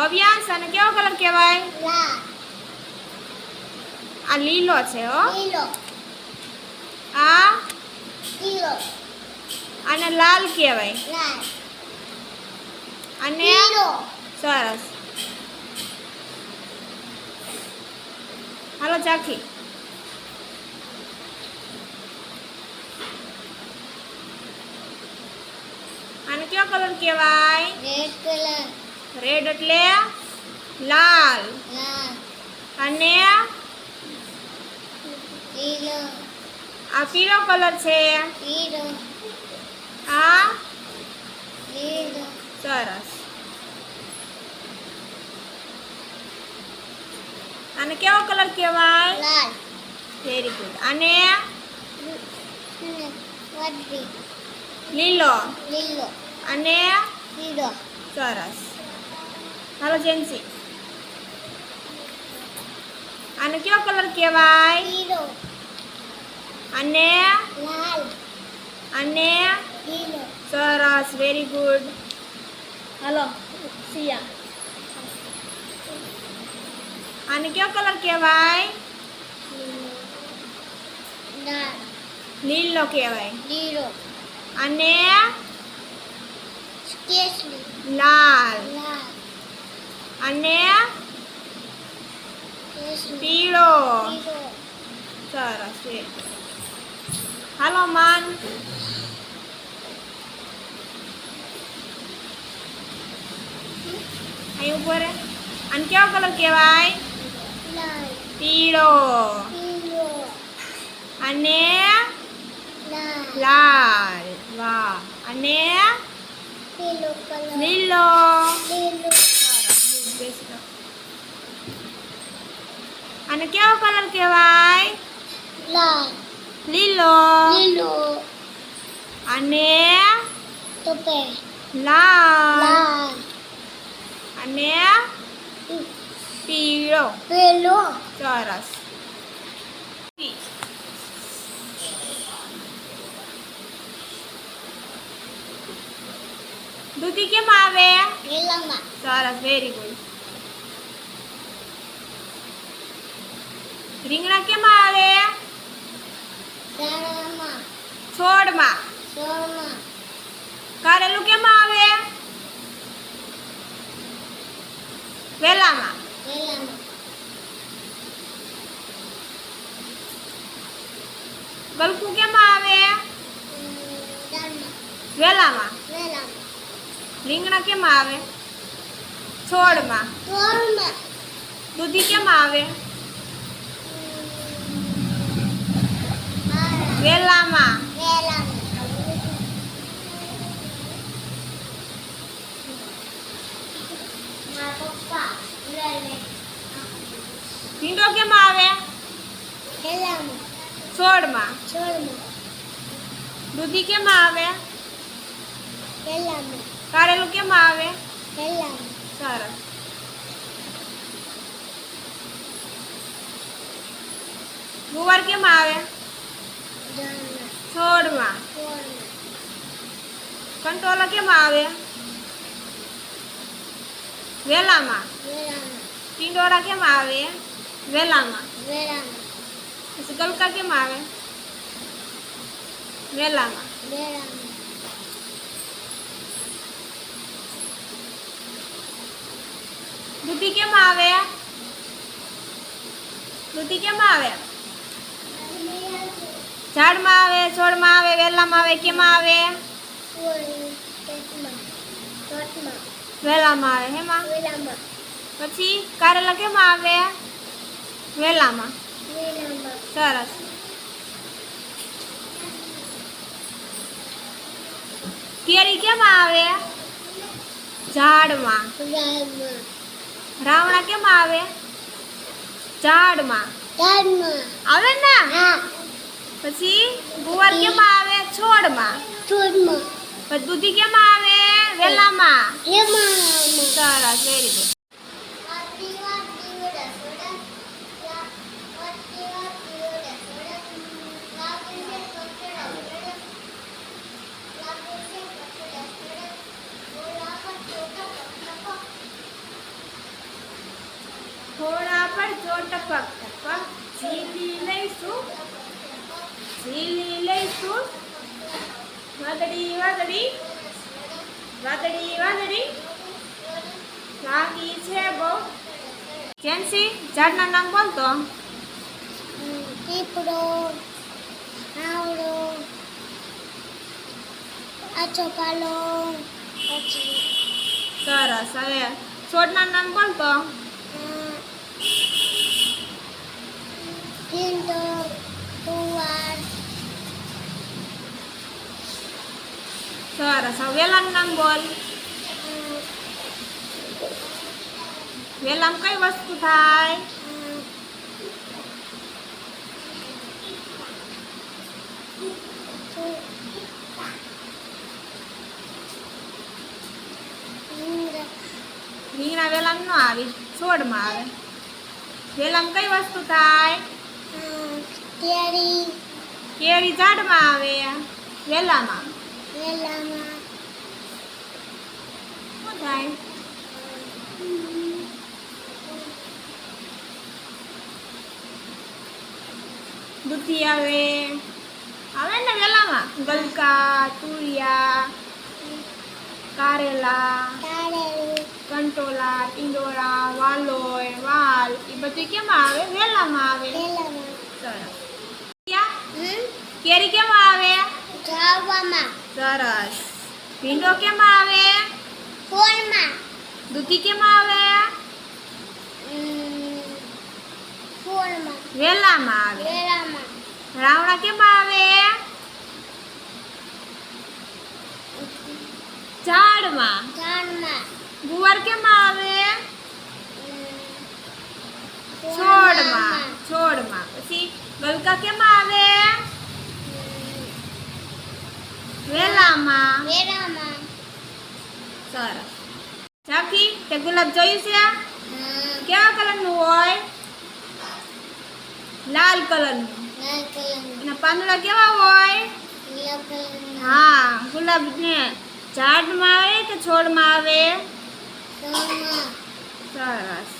હવ્યાંશ અને કેવો કલર કહેવાય આ લીલો છે હો લીલો આ અને લાલ કહેવાય અને સરસ હાલો ચાખી આને કયો કલર કહેવાય रेड એટલે લાલ લાલ અને લીલો આ ફીરો કલર છે લીલો આ લીલો સરસ અને કેવો કલર કહેવાય લાલ વેરી ગુડ અને અને વાદળી લીલો લીલો અને લીલો સરસ હલોજેન્સી આને કયો કલર કહેવાય લીલો અને લાલ અને લીલો સરસ વેરી ગુડ હલો સિયા આને કયો કલર કહેવાય લાલ લીલો કહેવાય લીલો અને કેસરી લાલ લાલ અને પીળો સરસ હાલો માન અહીં ઉભો રે અને કેવો કલર કહેવાય પીળો અને લાલ વાહ અને લીલો લીલો अने क्या वो कलर केवाय लीलो लीलो अने टोपे लाल लाल अने हम्म। पीलो पीलो चौरस दूधी के मावे नीलमा चौरस वेरी गुड રીંગણા કેમાં આવે છોડમાં કારેલું કેમાં આવે વેલામાં ગલકું કેમાં આવે વેલામાં રીંગણા કેમાં આવે છોડમાં દૂધી કેમાં આવે વેલામાં ભીંડો કેમ આવે છોડમાં દૂધી કેમ આવે કારેલું કેમ આવે સરસ ગુવાર કેમ આવે છોડમાં કંટોલા કેમાં આવે વેલામાં ટીંડોરા કેમાં આવે વેલામાં પછી ગલકા કેમાં આવે વેલામાં દૂધી કેમાં આવે દૂધી કેમાં આવે झाडमा आवे છોડમાં આવે વેલામાં આવે કેમાં આવે ચોટમાં વેલામાં હેમાં પછી કારા લખેમાં આવે વેલામાં વેલામાં સરસ કેરી કેમાં આવે झाडमा झाडमा रावण કેમાં આવે झाडमा झाडमा આવેના हां પછી ગુવાર કેમ આવે છોડમાં છોડમાં પછી દૂધી કેમ આવે વેલામાં એમાં સરસ વેરી ગુડ ઘોડા પર टपक ટપક ટપક नहीं લઈશું ઝીલી લઈશું વાદળી વાદળી વાદળી વાદળી લાગી છે બહુ જેન્સી ઝાડના નામ બોલતો પીપળો આવડો આછો કાલો સરસ હવે છોડના નામ બોલતો હિન્દો સરસ હવે વેલાનું નામ બોલ વેલામ કઈ વસ્તુ થાય રીંગણા વેલામ ન આવી છોડમાં આવે વેલામ કઈ વસ્તુ થાય કેરી કેરી ઝાડમાં આવે વેલામાં વેલામાં આવે આવે ને વેલામાં ગલકા તુરિયા કારેલા કંટોલા ટીંડોળા વાલોય વાલ એ બધું કેમાં આવે વેલામાં આવે સરસ કેરી કેમાં આવે જાવામાં સરસ ભીંડો કેમાં આવે ફોનમાં દૂધી કેમાં આવે ફોનમાં વેલામાં આવે વેલામાં રાવણા કેમાં આવે ઝાડમાં ઝાડમાં ગુવાર કેમાં આવે છોડમાં છોડમાં પછી ગલકા કેમાં આવે કલર રાખી તે ગુલાબ જોયું છે આ કેવા કલરનું હોય લાલ કલરનું એના પાંદડા કેવા હોય હા ગુલાબ ને ઝાડમાં આવે કે છોડમાં આવે સરસ